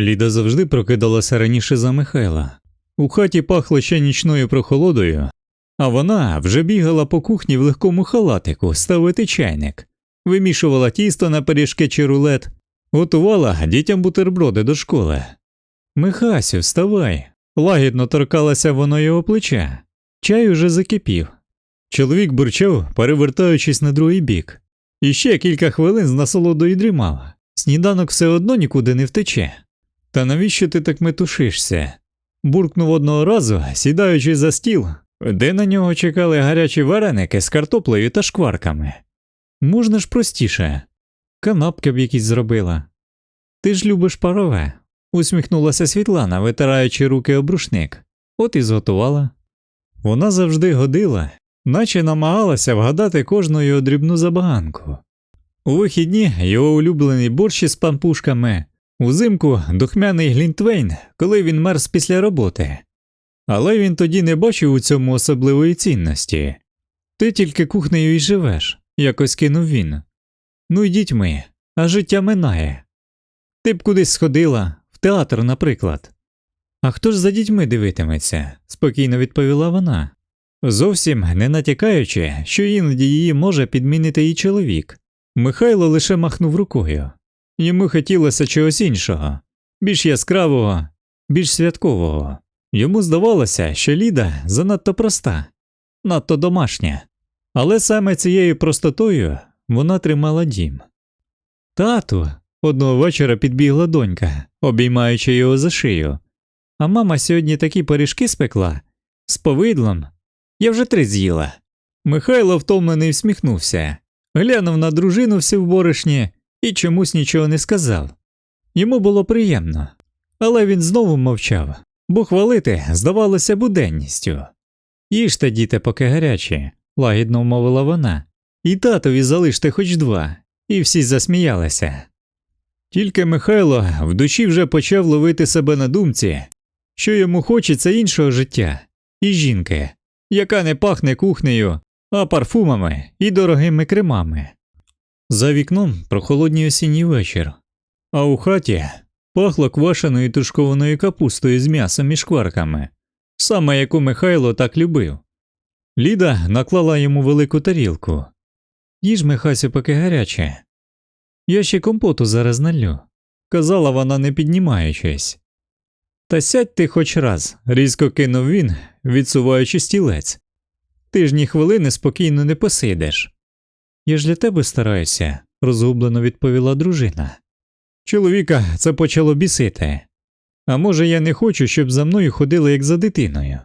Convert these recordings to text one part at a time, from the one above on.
Ліда завжди прокидалася раніше за Михайла. У хаті пахло ще нічною прохолодою, а вона вже бігала по кухні в легкому халатику ставити чайник, вимішувала тісто на пиріжки чи рулет, готувала дітям бутерброди до школи. Михасю, вставай. Лагідно торкалася вона його плеча. Чай уже закипів. Чоловік бурчав, перевертаючись на другий бік. І ще кілька хвилин з насолодою дрімав. Сніданок все одно нікуди не втече. Та навіщо ти так метушишся? буркнув одного разу, сідаючи за стіл, де на нього чекали гарячі вареники з картоплею та шкварками. Можна ж простіше, канапки б якісь зробила. Ти ж любиш парове, усміхнулася Світлана, витираючи руки об рушник. От і зготувала. Вона завжди годила, наче намагалася вгадати кожну його дрібну забаганку. У вихідні його улюблений борщ із пампушками, узимку духмяний глінтвейн, коли він мерз після роботи. Але він тоді не бачив у цьому особливої цінності. Ти тільки кухнею і живеш, якось кинув він. Ну йдіть ми, а життя минає. Ти б кудись сходила, в театр, наприклад. А хто ж за дітьми дивитиметься? спокійно відповіла вона, зовсім не натякаючи, що іноді її може підмінити і чоловік. Михайло лише махнув рукою. Йому хотілося чогось іншого, більш яскравого, більш святкового. Йому здавалося, що Ліда занадто проста, надто домашня, але саме цією простотою вона тримала дім. Тату, одного вечора підбігла донька, обіймаючи його за шию. А мама сьогодні такі пиріжки спекла з повидлом. Я вже три з'їла. Михайло втомлений всміхнувся, глянув на дружину всі в борошні і чомусь нічого не сказав. Йому було приємно, але він знову мовчав, бо хвалити здавалося буденністю. Їжте, діти, поки гарячі, лагідно мовила вона, і татові залиште хоч два, і всі засміялися. Тільки Михайло в душі вже почав ловити себе на думці, що йому хочеться іншого життя і жінки, яка не пахне кухнею, а парфумами і дорогими кремами. За вікном прохолодній осінній вечір, а у хаті пахло квашеною тушкованою капустою з м'ясом і шкварками, саме яку Михайло так любив. Ліда наклала йому велику тарілку. Їж, Михасю, поки гаряче. Я ще компоту зараз налю, казала вона, не піднімаючись. Та сядь ти хоч раз, різко кинув він, відсуваючи стілець. Ти ж ні хвилини спокійно не посидиш. Я ж для тебе стараюся, розгублено відповіла дружина. Чоловіка це почало бісити. А може, я не хочу, щоб за мною ходили як за дитиною.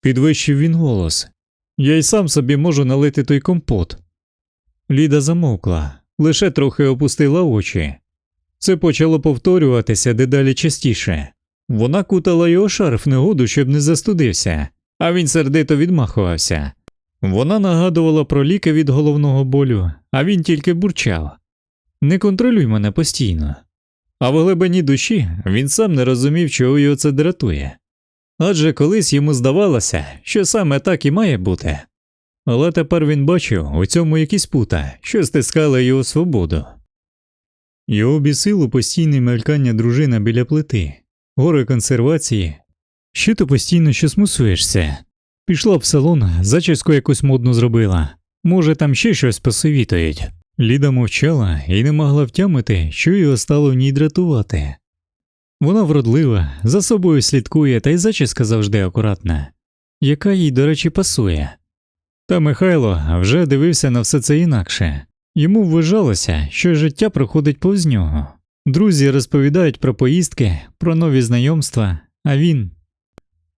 Підвищив він голос. Я й сам собі можу налити той компот. Ліда замовкла, лише трохи опустила очі. Це почало повторюватися дедалі частіше. Вона кутала його шарф негоду, щоб не застудився, а він сердито відмахувався. Вона нагадувала про ліки від головного болю, а він тільки бурчав Не контролюй мене постійно. А в глибині душі він сам не розумів, чого його це дратує. Адже колись йому здавалося, що саме так і має бути. Але тепер він бачив у цьому якісь пута, що стискали його свободу. Його бісило постійне мелькання дружина біля плити, гори консервації. Що ти постійно щось мусуєшся? Пішла в салон, зачіску якусь модну зробила. Може, там ще щось посовітують. Ліда мовчала і не могла втямити, що його стало в ній дратувати. Вона вродлива, за собою слідкує, та й зачіска завжди акуратна, яка їй, до речі, пасує. Та Михайло вже дивився на все це інакше. Йому вважалося, що життя проходить повз нього. Друзі розповідають про поїздки, про нові знайомства, а він.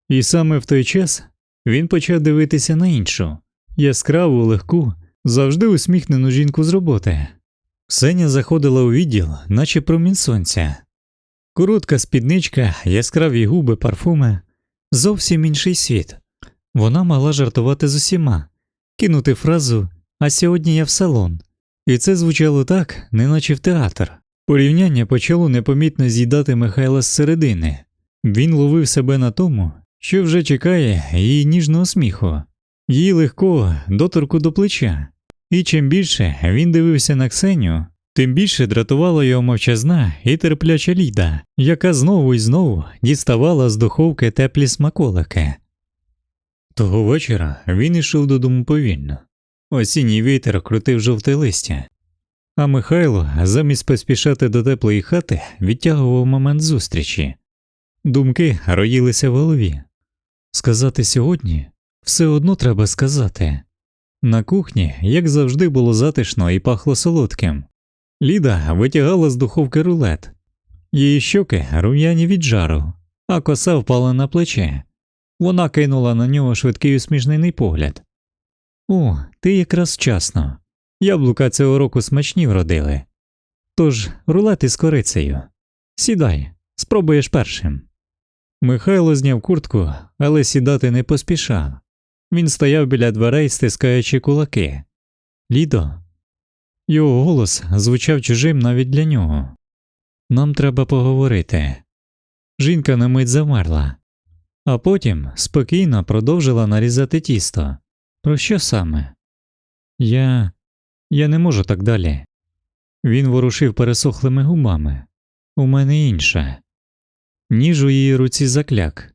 І саме в той час він почав дивитися на іншу яскраву, легку, завжди усміхнену жінку з роботи. Ксеня заходила у відділ, наче промінь сонця. Коротка спідничка, яскраві губи, парфуми, зовсім інший світ. Вона могла жартувати з усіма, кинути фразу А сьогодні я в салон. І це звучало так, неначе в театр. Порівняння почало непомітно з'їдати Михайла зсередини. Він ловив себе на тому, що вже чекає її ніжного сміху, її легкого доторку до плеча. І чим більше він дивився на Ксеню, Тим більше дратувала його мовчазна і терпляча Ліда, яка знову і знову діставала з духовки теплі смаколики. Того вечора він ішов додому повільно. Осінній вітер крутив жовте листя, а Михайло, замість поспішати до теплої хати, відтягував момент зустрічі. Думки роїлися в голові. Сказати сьогодні все одно треба сказати. На кухні, як завжди, було затишно і пахло солодким. Ліда витягала з духовки рулет, її щоки рум'яні від жару, а коса впала на плече. Вона кинула на нього швидкий усміхнений погляд. О, ти якраз вчасно. Яблука цього року смачні вродили. Тож рулет із корицею. Сідай, спробуєш першим. Михайло зняв куртку, але сідати не поспішав. Він стояв біля дверей, стискаючи кулаки. Лідо. Його голос звучав чужим навіть для нього. Нам треба поговорити. Жінка на мить замерла, а потім спокійно продовжила нарізати тісто. Про що саме? Я. Я не можу так далі. Він ворушив пересохлими губами. У мене інше. Ніж у її руці закляк.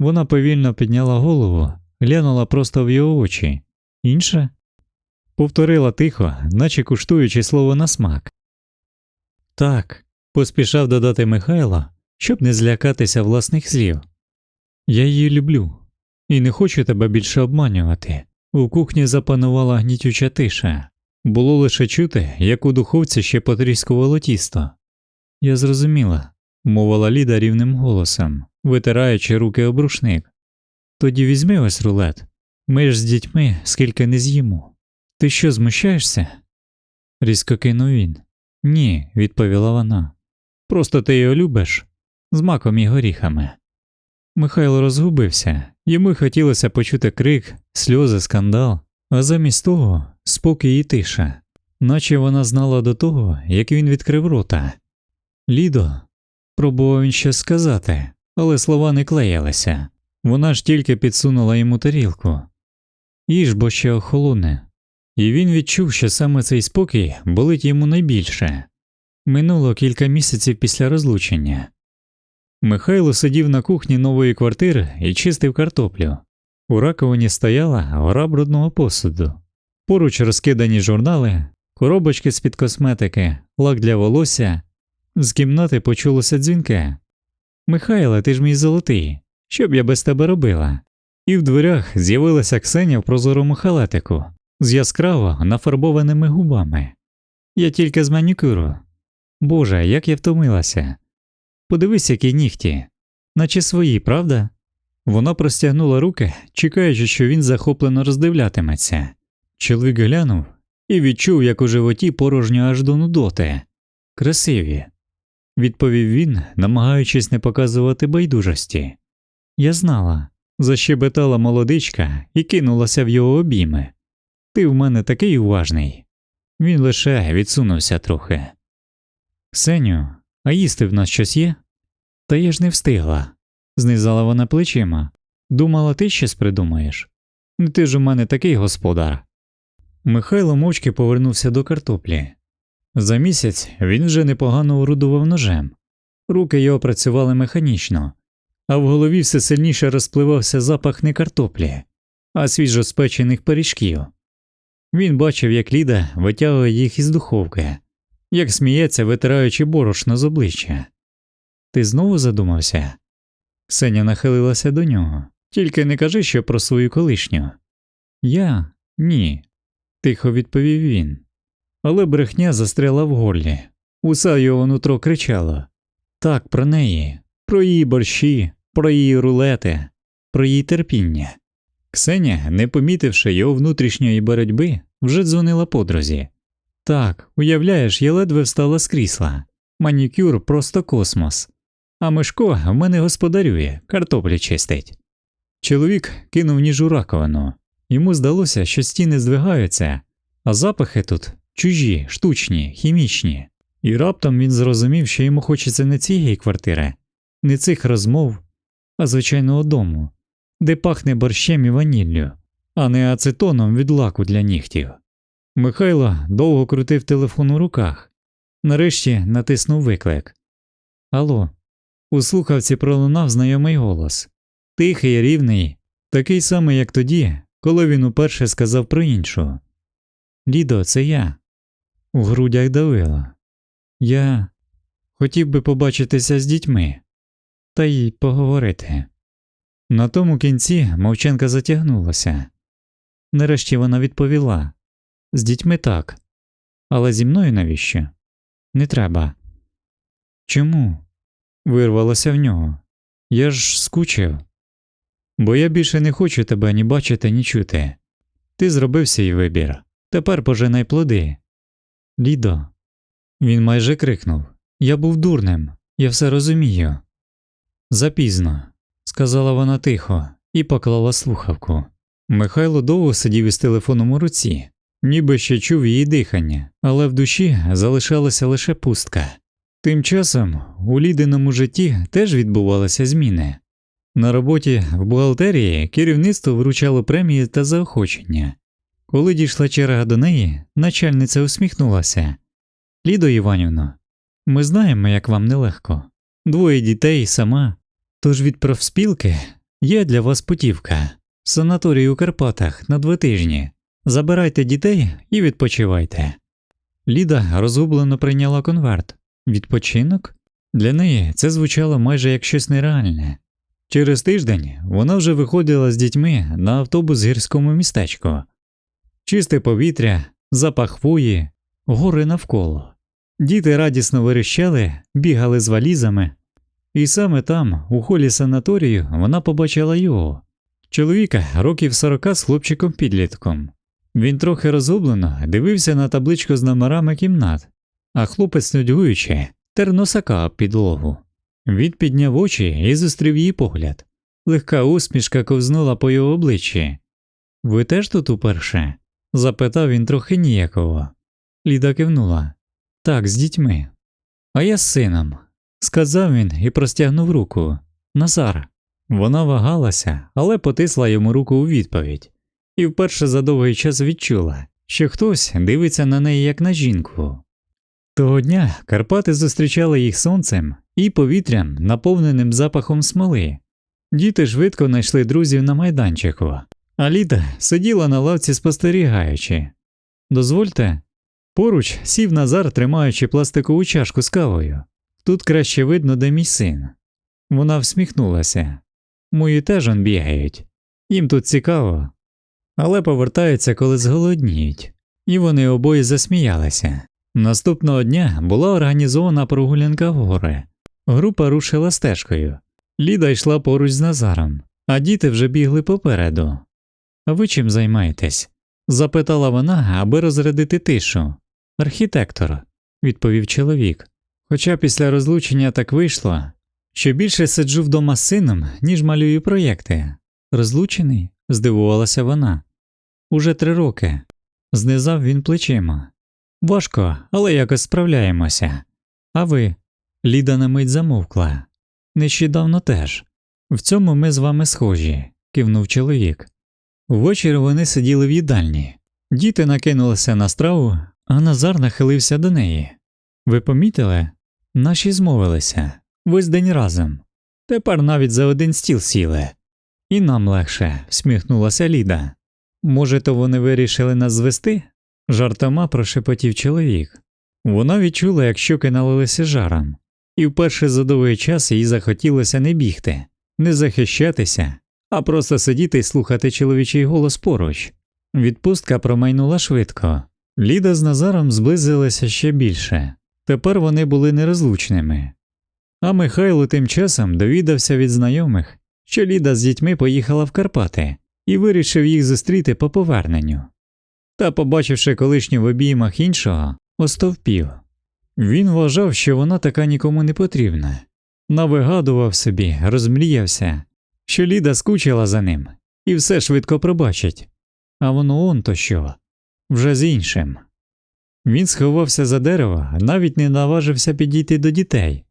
Вона повільно підняла голову, глянула просто в його очі. Інше? Повторила тихо, наче куштуючи слово на смак. Так, поспішав додати Михайло, щоб не злякатися власних слів. Я її люблю і не хочу тебе більше обманювати. У кухні запанувала гнітюча тиша. Було лише чути, як у духовці ще потріскувало тісто. Я зрозуміла, мовила Ліда рівним голосом, витираючи руки об рушник. Тоді візьми ось рулет. Ми ж з дітьми скільки не з'їмо. Ти що, змущаєшся? різко кинув він. Ні, відповіла вона. Просто ти його любиш з маком і горіхами. Михайло розгубився, йому хотілося почути крик, сльози, скандал, а замість того спокій і тиша, наче вона знала до того, як він відкрив рота. Лідо, пробував він щось сказати, але слова не клеїлися. Вона ж тільки підсунула йому тарілку. Їж бо ще охолоне. І він відчув, що саме цей спокій болить йому найбільше. Минуло кілька місяців після розлучення. Михайло сидів на кухні нової квартири і чистив картоплю. У раковині стояла гора брудного посуду, поруч розкидані журнали, коробочки з під косметики, лак для волосся. З кімнати почулося дзвінке. Михайле, ти ж мій золотий, що б я без тебе робила? І в дверях з'явилася Ксеня в прозорому халатику з яскраво нафарбованими губами. Я тільки з манікюру. Боже, як я втомилася. Подивись, які нігті, наче свої, правда? Вона простягнула руки, чекаючи, що він захоплено роздивлятиметься. Чоловік глянув і відчув, як у животі порожньо аж до нудоти. Красиві, відповів він, намагаючись не показувати байдужості. Я знала, защебетала молодичка і кинулася в його обійми. Ти в мене такий уважний. Він лише відсунувся трохи. Ксеню, а їсти в нас щось є? Та я ж не встигла, знизала вона плечима. Думала, ти щось придумаєш? Ти ж у мене такий господар. Михайло мовчки повернувся до картоплі. За місяць він вже непогано орудував ножем, руки його працювали механічно, а в голові все сильніше розпливався запах не картоплі, а свіжоспечених пиріжків. Він бачив, як Ліда витягує їх із духовки, як сміється, витираючи борошно з обличчя. Ти знову задумався? Ксеня нахилилася до нього. Тільки не кажи що про свою колишню. Я ні, тихо відповів він. Але брехня застряла в горлі. Усе його нутро кричало так, про неї, про її борщі, про її рулети, про її терпіння. Ксеня, не помітивши його внутрішньої боротьби, вже дзвонила подрузі. Так, уявляєш, я ледве встала з крісла. Манікюр просто космос. А Мишко в мене господарює, картоплі чистить. Чоловік кинув ніж у раковину. Йому здалося, що стіни здвигаються, а запахи тут чужі, штучні, хімічні. І раптом він зрозумів, що йому хочеться не цієї квартири, не цих розмов, а звичайного дому, де пахне борщем і ваніллю, а не ацетоном від лаку для нігтів. Михайло довго крутив телефон у руках, Нарешті натиснув виклик. Алло. У слухавці пролунав знайомий голос. Тихий, рівний, такий самий, як тоді, коли він уперше сказав про іншу. Лідо, це я. У грудях давило. Я хотів би побачитися з дітьми та й поговорити. На тому кінці мовчанка затягнулася. Нарешті вона відповіла з дітьми так, але зі мною навіщо? Не треба. Чому? вирвалося в нього. Я ж скучив. Бо я більше не хочу тебе ні бачити, ні чути. Ти зробив свій вибір. Тепер пожинай плоди. Лідо. Він майже крикнув Я був дурним, я все розумію. Запізно, сказала вона тихо і поклала слухавку. Михайло довго сидів із телефоном у руці, ніби ще чув її дихання, але в душі залишалася лише пустка. Тим часом у лідиному житті теж відбувалися зміни. На роботі в бухгалтерії керівництво вручало премії та заохочення. Коли дійшла черга до неї, начальниця усміхнулася. Лідо Іванівно, ми знаємо, як вам нелегко. Двоє дітей сама. Тож від профспілки є для вас путівка. Санаторій у Карпатах на два тижні. Забирайте дітей і відпочивайте. Ліда розгублено прийняла конверт. Відпочинок? Для неї це звучало майже як щось нереальне. Через тиждень вона вже виходила з дітьми на автобус з гірському містечку. Чисте повітря, запах хвої, гори навколо. Діти радісно верещали, бігали з валізами, і саме там, у холі санаторію, вона побачила його чоловіка років сорока з хлопчиком підлітком. Він трохи розгублено дивився на табличку з номерами кімнат, а хлопець, нудьгуючи, тер носака підлогу. Він підняв очі і зустрів її погляд. Легка усмішка ковзнула по його обличчі. Ви теж тут уперше? Запитав він трохи ніяково. Ліда кивнула. Так, з дітьми. А я з сином, сказав він і простягнув руку. Назар. Вона вагалася, але потисла йому руку у відповідь, і вперше за довгий час відчула, що хтось дивиться на неї як на жінку. Того дня Карпати зустрічали їх сонцем і повітрям, наповненим запахом смоли. Діти швидко знайшли друзів на майданчику, а Ліда сиділа на лавці спостерігаючи. Дозвольте, поруч сів Назар, тримаючи пластикову чашку з кавою. Тут краще видно, де мій син. Вона всміхнулася. Мої теж он бігають. Їм тут цікаво, але повертаються, коли зголодніють. І вони обоє засміялися. Наступного дня була організована прогулянка в гори. Група рушила стежкою. Ліда йшла поруч з Назаром, а діти вже бігли попереду. Ви чим займаєтесь? запитала вона, аби розрядити тишу. Архітектор, відповів чоловік. Хоча після розлучення так вийшло, що більше сиджу вдома з сином, ніж малюю проєкти. Розлучений? здивувалася вона. Уже три роки. Знизав він плечима. Важко, але якось справляємося. А ви? Ліда на мить замовкла. Нещодавно теж. В цьому ми з вами схожі, кивнув чоловік. Ввечері вони сиділи в їдальні. Діти накинулися на страву, а Назар нахилився до неї. Ви помітили? Наші змовилися весь день разом. Тепер навіть за один стіл сіли. І нам легше, всміхнулася Ліда. Може, то вони вирішили нас звести? жартома прошепотів чоловік. Вона відчула, як щоки налилися жаром, і вперше за довгий час їй захотілося не бігти, не захищатися, а просто сидіти і слухати чоловічий голос поруч. Відпустка промайнула швидко. Ліда з Назаром зблизилися ще більше. Тепер вони були нерозлучними. А Михайло тим часом довідався від знайомих, що Ліда з дітьми поїхала в Карпати і вирішив їх зустріти по поверненню. Та, побачивши колишню в обіймах іншого, остовпів. Він вважав, що вона така нікому не потрібна, навигадував собі, розмріявся, що Ліда скучила за ним і все швидко пробачить, а воно он то що, вже з іншим. Він сховався за дерево, навіть не наважився підійти до дітей,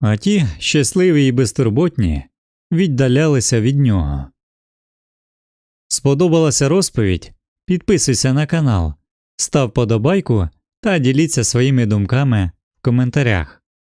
а ті, щасливі і безтурботні, віддалялися від нього. Сподобалася розповідь? Підписуйся на канал, став подобайку та діліться своїми думками в коментарях.